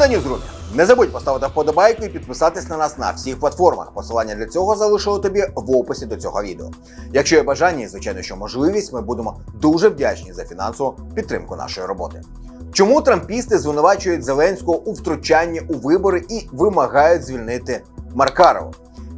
на Ньюзрумі. Не забудь поставити вподобайку і підписатись на нас на всіх платформах. Посилання для цього залишили тобі в описі до цього відео. Якщо є бажання і звичайно, що можливість, ми будемо дуже вдячні за фінансову підтримку нашої роботи. Чому трампісти звинувачують Зеленського у втручанні у вибори і вимагають звільнити Маркарова?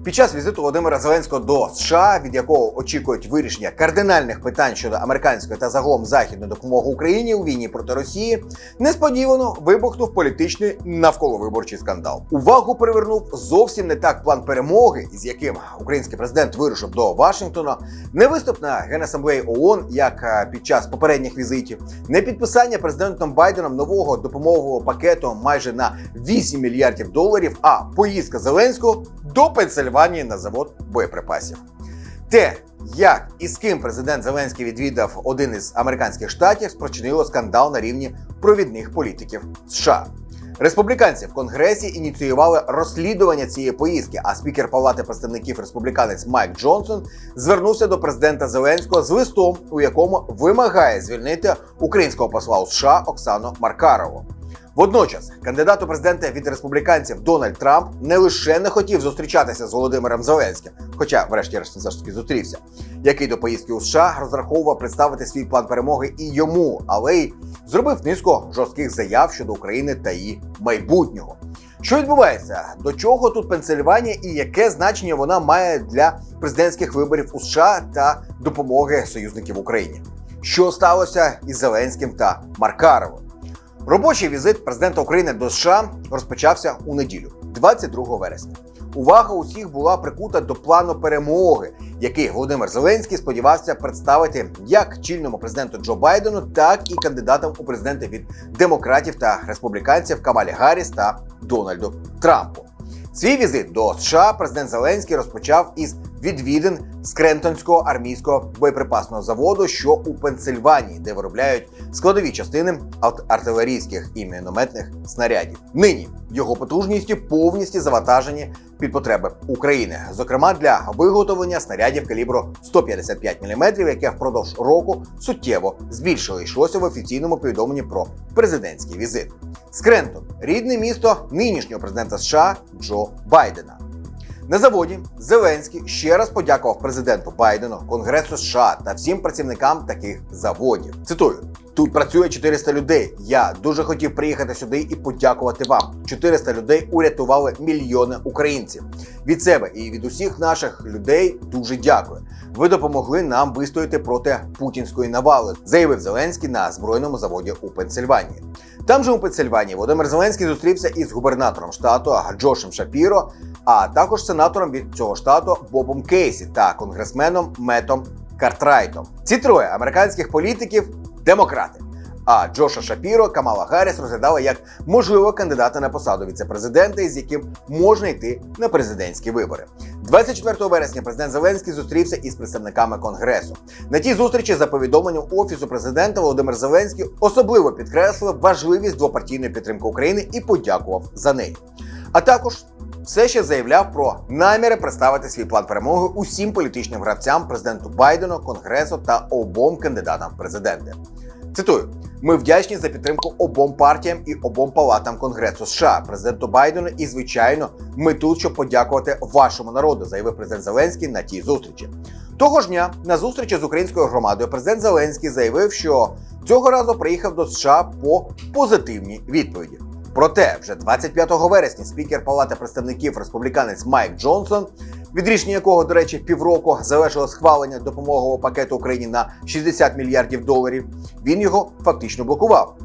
Під час візиту Володимира Зеленського до США, від якого очікують вирішення кардинальних питань щодо американської та загалом західної допомоги Україні у війні проти Росії, несподівано вибухнув політичний навколовиборчий скандал. Увагу привернув зовсім не так план перемоги, із яким український президент вирушив до Вашингтона, не виступ на генасамблеї ООН, як е, під час попередніх візитів, не підписання президентом Байденом нового допомогового пакету майже на 8 мільярдів доларів, а поїздка Зеленського до Пенсильванії на завод боєприпасів. Те, як і з ким президент Зеленський відвідав один із американських штатів, спричинило скандал на рівні провідних політиків США. Республіканці в конгресі ініціювали розслідування цієї поїздки. А спікер Палати представників республіканець Майк Джонсон звернувся до президента Зеленського з листом, у якому вимагає звільнити українського посла у США Оксану Маркарову. Водночас кандидат у президенти від республіканців Дональд Трамп не лише не хотів зустрічатися з Володимиром Зеленським, хоча, врешті-решт, все ж таки зустрівся, який до поїздки у США розраховував представити свій план перемоги і йому, але й зробив низку жорстких заяв щодо України та її майбутнього. Що відбувається? До чого тут Пенсильванія і яке значення вона має для президентських виборів у США та допомоги союзників Україні? Що сталося із Зеленським та Маркаровим? Робочий візит президента України до США розпочався у неділю, 22 вересня. Увага усіх була прикута до плану перемоги, який Володимир Зеленський сподівався представити як чільному президенту Джо Байдену, так і кандидатам у президенти від демократів та республіканців Камалі Гарріс та Дональду Трампу. Свій візит до США президент Зеленський розпочав із відвідин Скрентонського армійського боєприпасного заводу, що у Пенсильванії, де виробляють складові частини арт- артилерійських і мінометних снарядів. Нині його потужністю повністю завантажені під потреби України, зокрема для виготовлення снарядів калібру 155 мм, яке впродовж року суттєво збільшило йшлося в офіційному повідомленні про президентський візит. Скрентон рідне місто нинішнього президента США Джо Байдена. На заводі Зеленський ще раз подякував президенту Байдену, Конгресу США та всім працівникам таких заводів. Цитую: тут працює 400 людей. Я дуже хотів приїхати сюди і подякувати вам. 400 людей урятували мільйони українців. Від себе і від усіх наших людей дуже дякую. Ви допомогли нам вистояти проти путінської навали, заявив Зеленський на збройному заводі у Пенсильванії. Там же у Пенсильванії Володимир Зеленський зустрівся із губернатором штату Джошем Шапіро, а також сенатором від цього штату Бобом Кейсі та конгресменом Метом Картрайтом. Ці троє американських політиків демократи. А Джоша Шапіро Камала Гарріс розглядали як можливого кандидата на посаду віцепрезидента, із яким можна йти на президентські вибори. 24 вересня президент Зеленський зустрівся із представниками конгресу. На тій зустрічі, за повідомленням офісу президента, Володимир Зеленський особливо підкреслив важливість двопартійної підтримки України і подякував за неї. А також все ще заявляв про наміри представити свій план перемоги усім політичним гравцям президенту Байдену, Конгресу та обом кандидатам в президенти. Цитую: ми вдячні за підтримку обом партіям і обом палатам Конгресу США, президенту Байдену. І звичайно, ми тут, щоб подякувати вашому народу, заявив президент Зеленський на тій зустрічі. Того ж дня на зустрічі з українською громадою президент Зеленський заявив, що цього разу приїхав до США по позитивній відповіді. Проте, вже 25 вересня спікер Палати представників республіканець Майк Джонсон, від рішення якого, до речі, півроку залежало схвалення допомогового пакету Україні на 60 мільярдів доларів, він його фактично блокував.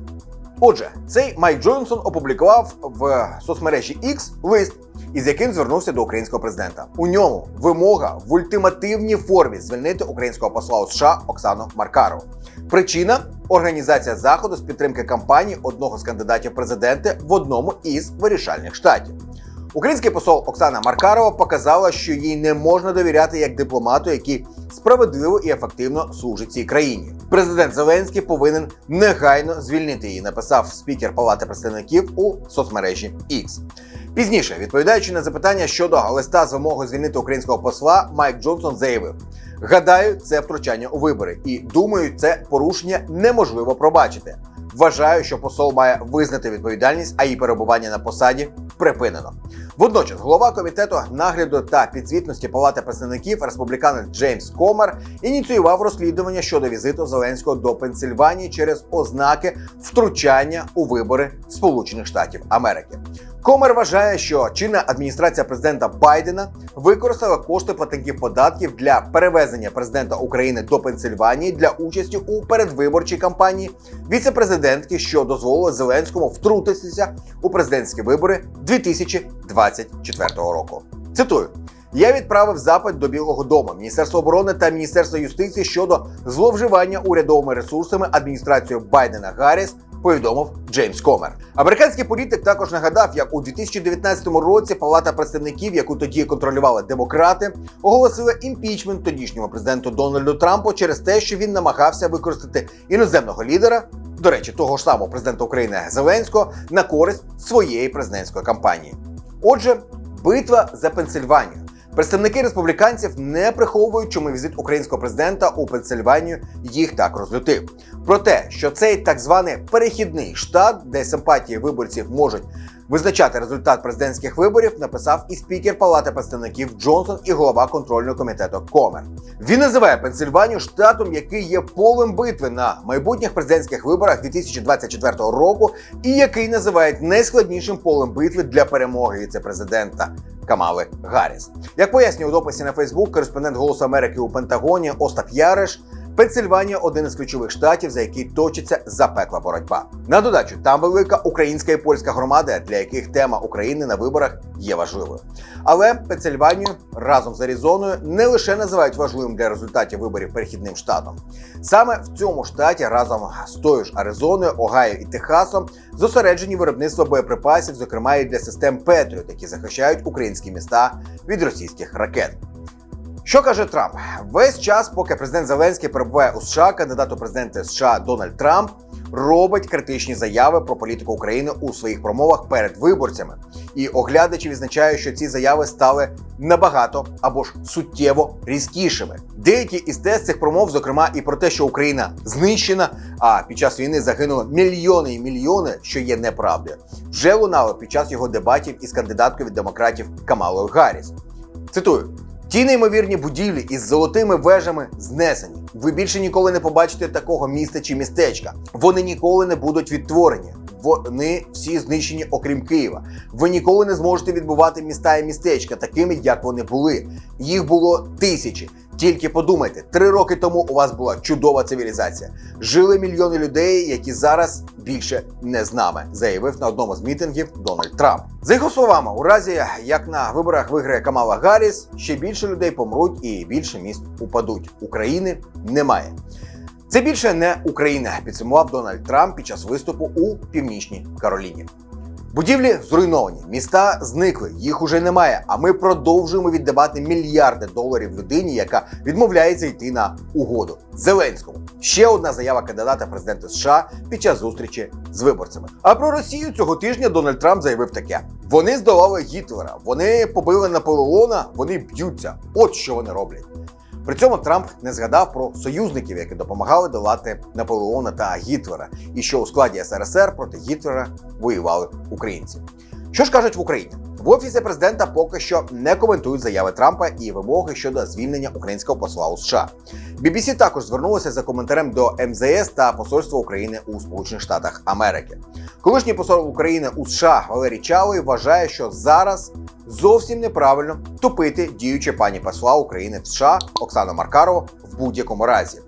Отже, цей Майк Джонсон опублікував в соцмережі X лист, із яким звернувся до українського президента. У ньому вимога в ультимативній формі звільнити українського посла у США Оксану Маркарову. Причина організація заходу з підтримки кампанії одного з кандидатів в президенти в одному із вирішальних штатів. Український посол Оксана Маркарова показала, що їй не можна довіряти як дипломату, який справедливо і ефективно служить цій країні. Президент Зеленський повинен негайно звільнити її, написав спікер Палати представників у соцмережі X. Пізніше, відповідаючи на запитання щодо листа з вимогою звільнити українського посла, Майк Джонсон заявив: гадаю, це втручання у вибори, і думаю, це порушення неможливо пробачити. Вважаю, що посол має визнати відповідальність, а її перебування на посаді припинено. Водночас, голова комітету нагляду та підзвітності Палати представників республіканець Джеймс Комер ініціював розслідування щодо візиту Зеленського до Пенсильванії через ознаки втручання у вибори Сполучених Штатів Америки. Комер вважає, що чинна адміністрація президента Байдена використала кошти платників податків для перевезення президента України до Пенсильванії для участі у передвиборчій кампанії віцепрезидентки, що дозволило Зеленському втрутитися у президентські вибори 2024 року. Цитую. Я відправив запит до Білого Дому, Міністерства оборони та Міністерства юстиції щодо зловживання урядовими ресурсами адміністрацією Байдена Гарріс, повідомив Джеймс Комер. Американський політик також нагадав, як у 2019 році Палата представників, яку тоді контролювали демократи, оголосила імпічмент тодішньому президенту Дональду Трампу через те, що він намагався використати іноземного лідера. До речі, того ж самого президента України Зеленського на користь своєї президентської кампанії. Отже, битва за Пенсильванію. Представники республіканців не приховують, чому візит українського президента у Пенсильванію їх так розлютив. Про те, що цей так званий перехідний штат, де симпатії виборців можуть визначати результат президентських виборів, написав і спікер Палати представників Джонсон і голова контрольного комітету Комер. Він називає Пенсильванію штатом, який є полем битви на майбутніх президентських виборах 2024 року, і який називають найскладнішим полем битви для перемоги віцепрезидента. Камали Гарріс. Як пояснює у дописі на Фейсбук кореспондент Голосу Америки у Пентагоні Остап Яриш, Пенсильванія один із ключових штатів, за який точиться запекла боротьба. На додачу, там велика українська і польська громада, для яких тема України на виборах є важливою. Але Пенсильванію разом з Аризоною не лише називають важливим для результатів виборів перехідним штатом. Саме в цьому штаті разом з тою ж Аризоною, Огайо і Техасом зосереджені виробництво боєприпасів, зокрема і для систем Петріот, які захищають українські міста від російських ракет. Що каже Трамп? Весь час, поки президент Зеленський перебуває у США, кандидат у президенти США Дональд Трамп робить критичні заяви про політику України у своїх промовах перед виборцями. І оглядачі відзначають, що ці заяви стали набагато або ж суттєво різкішими. Деякі із тест цих промов, зокрема, і про те, що Україна знищена, а під час війни загинуло мільйони і мільйони, що є неправдою, вже лунало під час його дебатів із кандидаткою від демократів Камалою Гарріс. Цитую. Ті неймовірні будівлі із золотими вежами знесені. Ви більше ніколи не побачите такого міста чи містечка. Вони ніколи не будуть відтворені. Вони всі знищені, окрім Києва. Ви ніколи не зможете відбувати міста і містечка такими, як вони були. Їх було тисячі. Тільки подумайте, три роки тому у вас була чудова цивілізація. Жили мільйони людей, які зараз більше не з нами, заявив на одному з мітингів Дональд Трамп. За його словами, у разі як на виборах виграє Камала Гарріс, ще більше людей помруть і більше міст упадуть. України немає. Це більше не Україна, підсумував Дональд Трамп під час виступу у Північній Кароліні. Будівлі зруйновані, міста зникли, їх уже немає. А ми продовжуємо віддавати мільярди доларів людині, яка відмовляється йти на угоду Зеленському. Ще одна заява кандидата в президенти США під час зустрічі з виборцями. А про Росію цього тижня Дональд Трамп заявив таке: вони здолали Гітлера, вони побили Наполеона, вони б'ються. От що вони роблять. При цьому Трамп не згадав про союзників, які допомагали долати Наполеона та Гітлера, і що у складі СРСР проти Гітлера воювали українці. Що ж кажуть в Україні? В офісі президента поки що не коментують заяви Трампа і вимоги щодо звільнення українського посла у США. BBC також звернулося за коментарем до МЗС та Посольства України у Сполучених Штатах Америки. Колишній посол України у США Валерій Чалий вважає, що зараз зовсім неправильно топити діюче пані посла України в США Оксану Маркарову в будь-якому разі.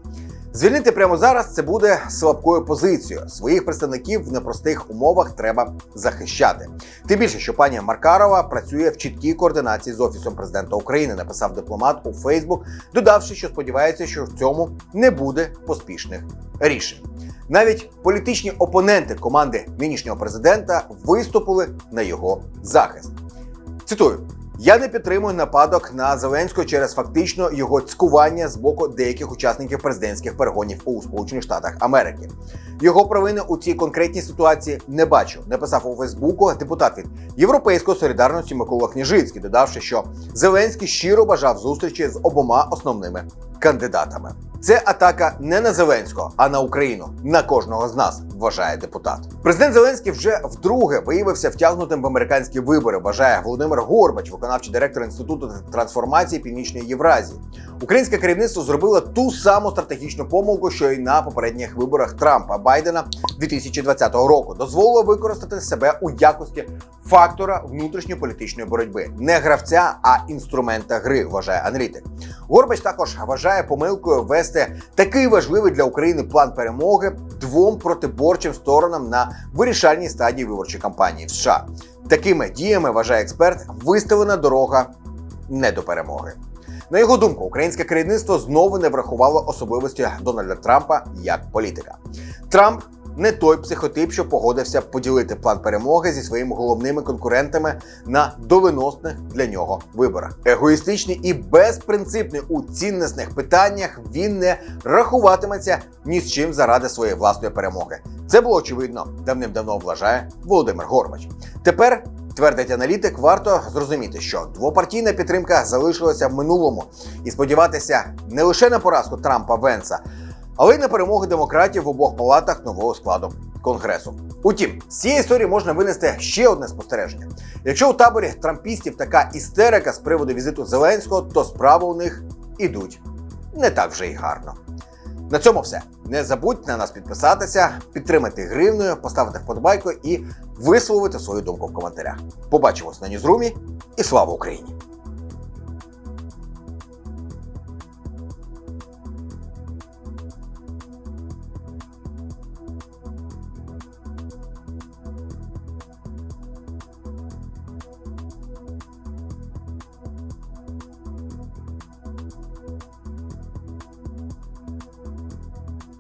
Звільнити прямо зараз це буде слабкою позицією. Своїх представників в непростих умовах треба захищати. Тим більше, що пані Маркарова працює в чіткій координації з офісом президента України, написав дипломат у Фейсбук, додавши, що сподівається, що в цьому не буде поспішних рішень. Навіть політичні опоненти команди нинішнього президента виступили на його захист. Цитую. Я не підтримую нападок на Зеленського через фактично його цькування з боку деяких учасників президентських перегонів у Сполучених Штатах Америки. Його провини у цій конкретній ситуації не бачу. Написав у Фейсбуку депутат від Європейської солідарності Микола Княжицький, додавши, що Зеленський щиро бажав зустрічі з обома основними кандидатами. Це атака не на Зеленського, а на Україну, на кожного з нас, вважає депутат. Президент Зеленський вже вдруге виявився втягнутим в американські вибори. Вважає Володимир Горбач, виконавчий директор інституту трансформації Північної Євразії. Українське керівництво зробило ту саму стратегічну помилку, що й на попередніх виборах Трампа Байдена 2020 року. Дозволило використати себе у якості фактора внутрішньополітичної боротьби, не гравця, а інструмента гри, вважає аналітик. Горбач також вважає помилкою вести такий важливий для України план перемоги двом протиборчим сторонам на вирішальній стадії виборчої кампанії в США. Такими діями вважає експерт виставлена дорога не до перемоги. На його думку, українське керівництво знову не врахувало особливості Дональда Трампа як політика. Трамп не той психотип, що погодився поділити план перемоги зі своїми головними конкурентами на доленосних для нього виборах. Егоїстичний і безпринципний у цінностних питаннях він не рахуватиметься ні з чим заради своєї власної перемоги. Це було очевидно давним-давно вважає Володимир Горбач. Тепер. Твердить аналітик, варто зрозуміти, що двопартійна підтримка залишилася в минулому, і сподіватися не лише на поразку Трампа Венса, але й на перемоги демократів в обох палатах нового складу конгресу. Утім, з цієї історії можна винести ще одне спостереження: якщо у таборі трампістів така істерика з приводу візиту Зеленського, то справи у них ідуть не так вже й гарно. На цьому все. Не забудь на нас підписатися, підтримати гривною, поставити вподобайку і висловити свою думку в коментарях. Побачимось на Ньюзрумі і слава Україні!